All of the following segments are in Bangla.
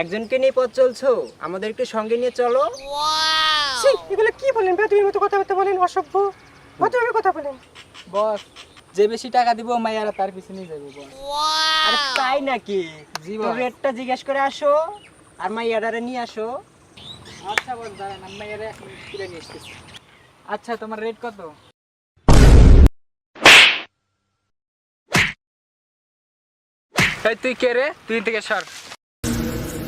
একজনকে নিয়ে পথ চলছো? আমাদের একটু সঙ্গে নিয়ে চলো। ছি, এগুলো কি বলেন বেদবির মতো কথাবার্তা বলেন অসভ্য। ভদ্রভাবে কথা বলেন। বস যে বেশি টাকা দিব মাইয়ারা তার পিছনে নিয়ে যাব বস। আরে তাই নাকি? জি তো বস। রেটটা জিজ্ঞেস করে আসো আর মাইয়াডারে নিয়ে আসো। আচ্ছা বস দাঁড়ান আমি মাইয়ারা তুলে নিয়ে এসতেছি আচ্ছা তোমার রেট কত? এই তুই কে রে? তুই থেকে সর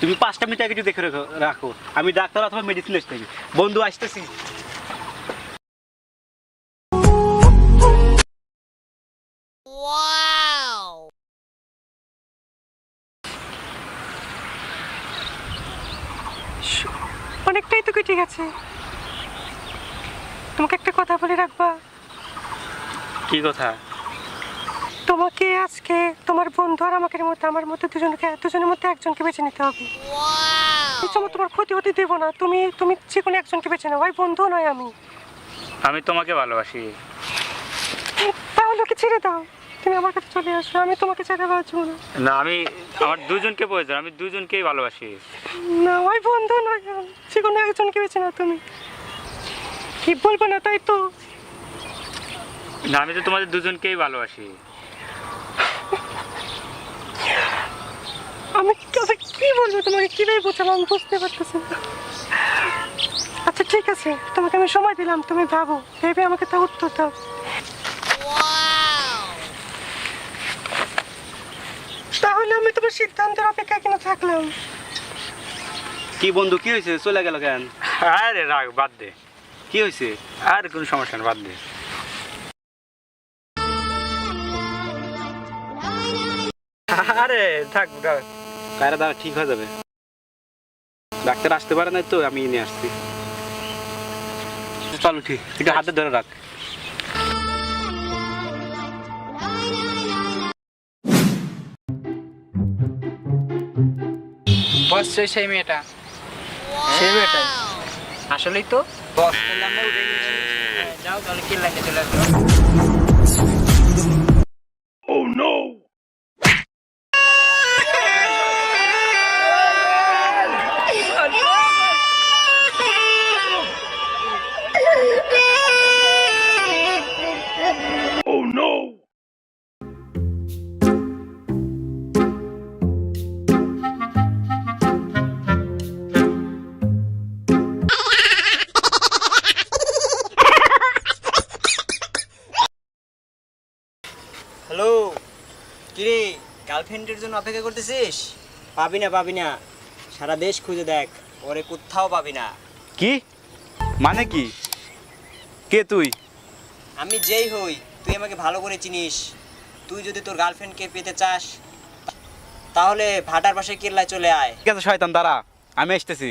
তুমি পাঁচটা মিনিট আগে দেখে রাখো রাখো। আমি ডাক্তার অথবা মেডিসিন থাকি। বন্ধু আসতেছি। অনেকটাই তো কি ঠিক আছে তোমাকে একটা কথা বলে রাখবা? কি কথা? তোমাকে আজকে তোমার বন্ধু আর আমাকে মধ্যে আমার মধ্যে দুজনকে দুজনের মধ্যে একজনকে বেছে নিতে হবে। সময় তোমার ক্ষতি হতে দেবো না। তুমি তুমি যে কোনো একজনকে বেছে নাও। হয় বন্ধু নয় আমি। আমি তোমাকে ভালোবাসি। তাহলে ওকে ছেড়ে দাও। তুমি আমার কাছে চলে আসো। আমি তোমাকে ছেড়ে বাঁচবো না। না আমি আমার দুজনকে প্রয়োজন। আমি দুজনকেই ভালোবাসি। না ওই বন্ধু নয়। যে কোনো একজনকে বেছে নাও তুমি। কি বলব না তাই তো? না আমি তো তোমাদের দুজনকেই ভালোবাসি। আমি তবে কি বলব তোমাকে? কীভাবে বোঝাবো? আমি বুঝতে পারতেছি না। আচ্ছা ঠিক আছে। তোমাকে আমি সময় দিলাম। তুমি ভাবো। ভেবে আমাকে তা উত্তর দাও। তাহলে আমি তোমার সিদ্ধান্তের অপেক্ষায় কেন থাকলাম? কি বন্ধু কি হয়েছে? চলে গেল কেন? আরে রাগ বাদ দে। কি হয়েছে? আর কোনো সমস্যা না বাদ দে। আরে থাক। কারা দাঁড়া ঠিক হয়ে যাবে। ডাক্তার আসতে পারে না তো আমি নিয়ে আসছি। চলো ঠিক একটু হাতে ধরে রাখ। বস সেই মেয়েটা। সেই মেয়েটাই। আসলেই তো। বস আমরা উঠে গেছি। যাও তাহলে কি লাইনে চলে আসো গার্লফ্রেন্ডের জন্য অপেক্ষা করতেছিস? পাবি না পাবি না। সারা দেশ খুঁজে দেখ ওরে কোথাও পাবি না। কি? মানে কি? কে তুই? আমি যেই হই তুই আমাকে ভালো করে চিনিস। তুই যদি তোর গার্লফ্রেন্ডকে পেতে চাস তাহলে ভাটার পাশে কেল্লায় চলে আয়। ঠিক আছে শয়তান দাঁড়া। আমি আসতেছি।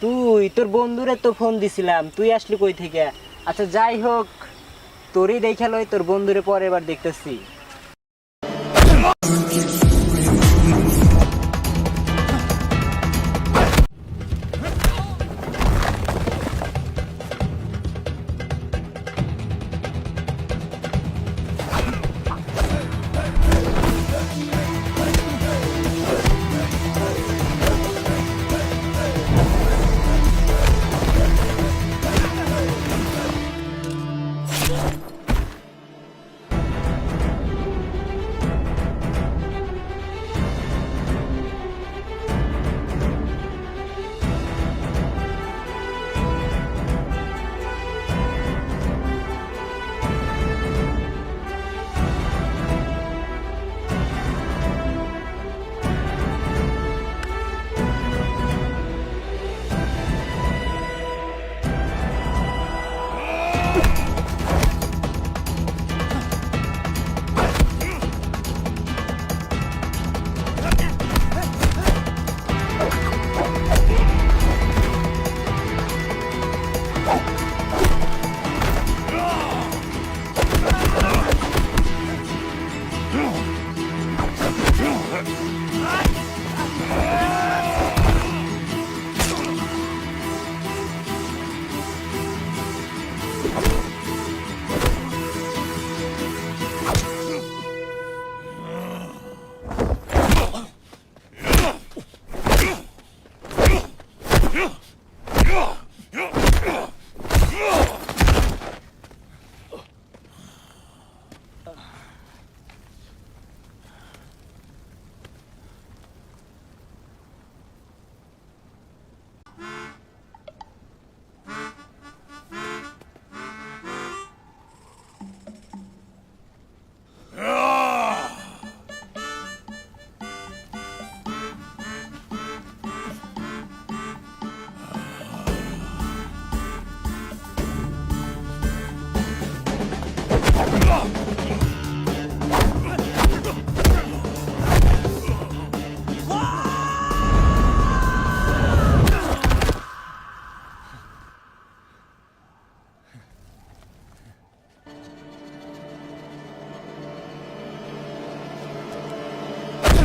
তুই, তোর বন্ধুরে তো ফোন দিছিলাম, তুই আসলি কই থেকে? আচ্ছা যাই হোক, তোরই দেখা লই, তোর বন্ধুরে পরের বার দেখতেছি।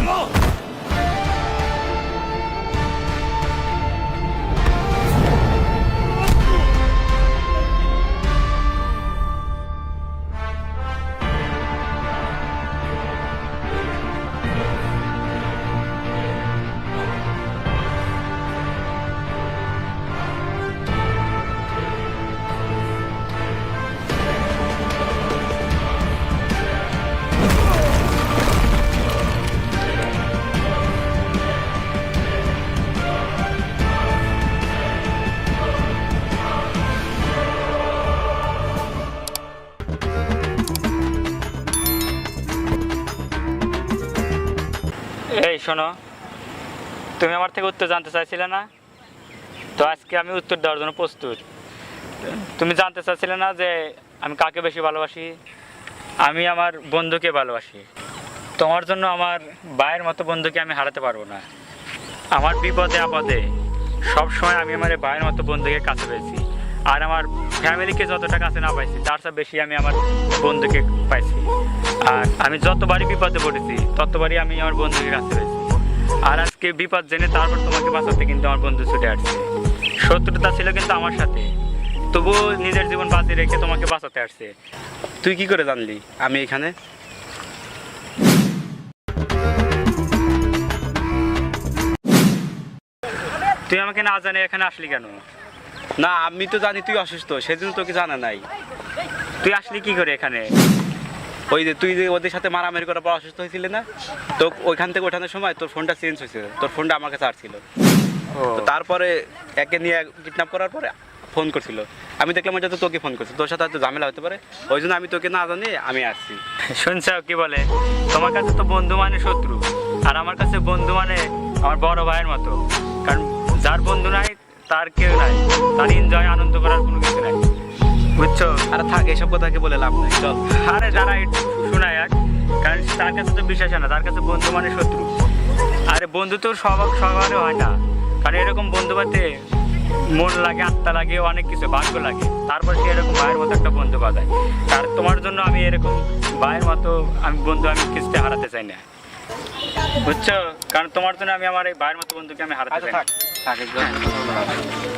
报。এই, শোনো। তুমি আমার থেকে উত্তর জানতে চাইছিলে না? তো আজকে আমি উত্তর দেওয়ার জন্য প্রস্তুত। তুমি জানতে চাইছিলে না যে আমি কাকে বেশি ভালোবাসি? আমি আমার বন্ধুকে ভালোবাসি। তোমার জন্য আমার ভাইয়ের মতো বন্ধুকে আমি হারাতে পারব না। আমার বিপদে আপদে সব সময় আমি আমার ভাইয়ের মতো বন্ধুকে কাছে পেয়েছি। আর আমার ফ্যামিলিকে যতটা কাছে না পাইছি, তার চেয়ে বেশি আমি আমার বন্ধুকে পাইছি। আর আমি যতবারই বিপদে পড়েছি ততবারই আমি আমার বন্ধুকে কাছে পেয়েছি আর আজকে বিপদ জেনে তারপর তোমাকে বাঁচাতে কিন্তু আমার বন্ধু ছুটে আসছে। শত্রুতা ছিল কিন্তু আমার সাথে। তবুও নিজের জীবন বাঁচিয়ে রেখে তোমাকে বাঁচাতে আসছে। তুই কি করে জানলি? আমি এখানে? তুই আমাকে না জানে এখানে আসলি কেন? না আমি তো জানি তুই অসুস্থ সেদিন তোকে জানা নাই। তুই আসলি কি করে এখানে? ওই যে তুই যে ওদের সাথে মারামারি করার পর অসুস্থ হয়েছিলি না? তো ওইখান থেকে ওঠানোর সময় তোর ফোনটা চেঞ্জ হয়েছে তোর ফোনটা আমার কাছে আর ছিল তো তারপরে একে নিয়ে কিডন্যাপ করার পরে ফোন করছিল। আমি দেখলাম ওইটা তো তোকে ফোন করছে। তোর সাথে হয়তো ঝামেলা হতে পারে। ওই জন্য আমি তোকে না জানি আমি আসছি। শুনছ কি বলে? তোমার কাছে তো বন্ধু মানে শত্রু। আর আমার কাছে বন্ধু মানে আমার বড় ভাইয়ের মতো। কারণ যার বন্ধু নাই তার কেউ নাই। তার এনজয় আনন্দ করার কোনো কিছু নাই। বুঝছ? আর থাক এসব কথাকে বলে লাভ নাই চল। আরে যারা শোনায় আর। কারণ তার কাছে তো বিশ্বাস হয় না তার কাছে বন্ধু মানে শত্রু। আরে বন্ধু তো সব সবারও হয় না। কারণ এরকম বন্ধু পাতে মন লাগে আত্মা লাগে অনেক কিছু ভাগ্য লাগে। তারপর সে এরকম ভাইয়ের মতো একটা বন্ধু যায়। আর তোমার জন্য আমি এরকম ভাইয়ের মতো আমি বন্ধু আমি কিছুতে হারাতে চাই না। বুঝছ? কারণ তোমার জন্য আমি আমার এই ভাইয়ের মতো বন্ধুকে আমি হারাতে আচ্ছা চাই না।